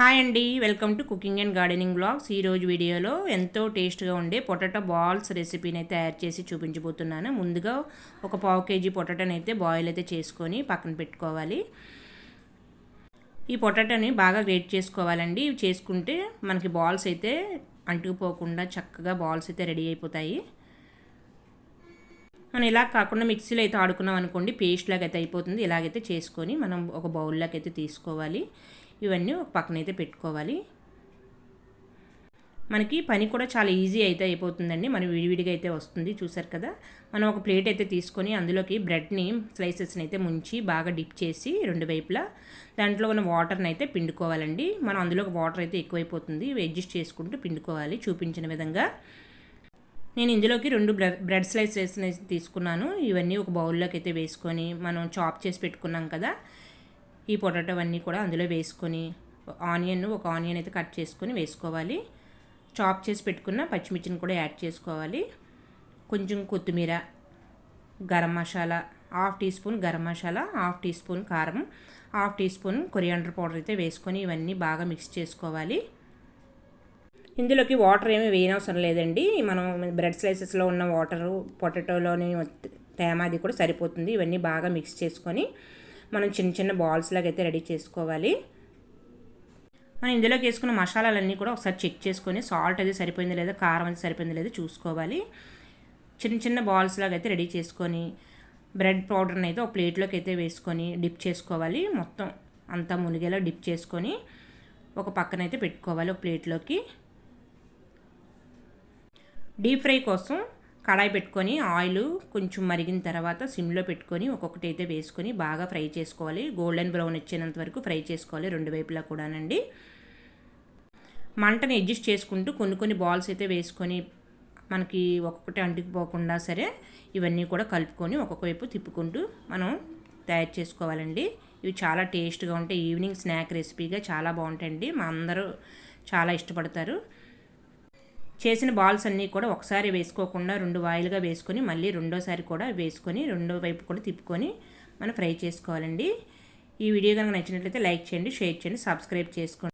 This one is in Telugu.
హాయ్ అండి welcome to cooking and gardening blogs. ఈరోజు వీడియోలో ఎంతో టేస్ట్గా ఉండే పొటాటో బాల్స్ రెసిపీని అయితే తయారు చేసి చూపించబోతున్నాను. ముందుగా ఒక పావు కేజీ పొటాటోని అయితే బాయిల్ అయితే చేసుకొని పక్కన పెట్టుకోవాలి. ఈ పొటాటోని బాగా గ్రేట్ చేసుకోవాలండి. ఇవి చేసుకుంటే మనకి బాల్స్ అయితే అంటుకుపోకుండా చక్కగా బాల్స్ అయితే రెడీ అయిపోతాయి. మనం ఇలా కాకుండా మిక్సీలో అయితే ఆడుకున్నాం అనుకోండి పేస్ట్ లాగా అయితే అయిపోతుంది. ఇలాగైతే చేసుకొని మనం ఒక బౌల్లోకి అయితే తీసుకోవాలి. ఇవన్నీ ఒక పక్కన అయితే పెట్టుకోవాలి. మనకి పని కూడా చాలా ఈజీ అయితే అయిపోతుందండి. మనం విడివిడిగా అయితే వస్తుంది చూసారు కదా. మనం ఒక ప్లేట్ అయితే తీసుకొని అందులోకి బ్రెడ్ని స్లైసెస్ని అయితే ముంచి బాగా డిప్ చేసి రెండు వైపులా దాంట్లో ఉన్న వాటర్ని అయితే పిండుకోవాలండి. మనం అందులోకి వాటర్ అయితే ఎక్కువైపోతుంది. అడ్జస్ట్ చేసుకుంటూ పిండుకోవాలి చూపించిన విధంగా. నేను ఇందులోకి రెండు బ్రెడ్ స్లైసెస్ తీసుకున్నాను. ఇవన్నీ ఒక బౌల్లోకి అయితే వేసుకొని మనం చాప్ చేసి పెట్టుకున్నాం కదా. ఈ పొటాటో అన్నీ కూడా అందులో వేసుకొని ఆనియన్ ఒక ఆనియన్ అయితే కట్ చేసుకొని వేసుకోవాలి. చాప్ చేసి పెట్టుకున్న పచ్చిమిర్చిని కూడా యాడ్ చేసుకోవాలి. కొంచెం కొత్తిమీర garam masala half teaspoon garam masala half teaspoon కారం half teaspoon coriander powder అయితే వేసుకొని ఇవన్నీ బాగా మిక్స్ చేసుకోవాలి. ఇందులోకి వాటర్ ఏమీ వేయనవసరం లేదండి. మనం బ్రెడ్ స్లైసెస్లో ఉన్న వాటరు పొటాటోలోని తేమ అది కూడా సరిపోతుంది. ఇవన్నీ బాగా మిక్స్ చేసుకొని మనం చిన్న చిన్న బాల్స్ లాగా అయితే రెడీ చేసుకోవాలి. మనం ఇందులోకి వేసుకున్న మసాలాలన్నీ కూడా ఒకసారి చెక్ చేసుకొని సాల్ట్ అది సరిపోయింది లేదా కారం అది సరిపోయింది లేదా చూసుకోవాలి. చిన్న చిన్న బాల్స్ లాగా అయితే రెడీ చేసుకొని బ్రెడ్ పౌడర్ని అయితే ఒక ప్లేట్లోకి అయితే వేసుకొని డిప్ చేసుకోవాలి. మొత్తం అంతా మునిగేలా డిప్ చేసుకొని ఒక పక్కన అయితే పెట్టుకోవాలి ఒక ప్లేట్లోకి డీప్ ఫ్రై కోసం కడాయి పెట్టుకొని ఆయిల్ కొంచెం మరిగిన తర్వాత సిమ్లో పెట్టుకొని ఒక్కొక్కటి అయితే వేసుకొని బాగా ఫ్రై చేసుకోవాలి. గోల్డెన్ బ్రౌన్ వచ్చేంత వరకు ఫ్రై చేసుకోవాలి రెండు వైపులా కూడానండి. మంటని అడ్జస్ట్ చేసుకుంటూ కొన్ని కొన్ని బాల్స్ అయితే వేసుకొని మనకి ఒక్కొక్కటి అంటుకుపోకుండా సరే ఇవన్నీ కూడా కలుపుకొని ఒక్కొక్క వైపు తిప్పుకుంటూ మనం తయారు చేసుకోవాలండి. ఇవి చాలా టేస్ట్గా ఉంటాయి. ఈవినింగ్ స్నాక్ రెసిపీగా చాలా బాగుంటాయండి. మా అందరూ చాలా ఇష్టపడతారు. చేసిన బాల్స్ అన్నీ కూడా ఒకసారి వేసుకోకుండా రెండు వాయిలుగా వేసుకొని మళ్ళీ రెండోసారి కూడా వేసుకొని రెండో వైపు కూడా తిప్పుకొని మనం ఫ్రై చేసుకోవాలండి. ఈ వీడియో కనుక నచ్చినట్లయితే లైక్ చేయండి షేర్ చేయండి సబ్స్క్రైబ్ చేసుకోండి.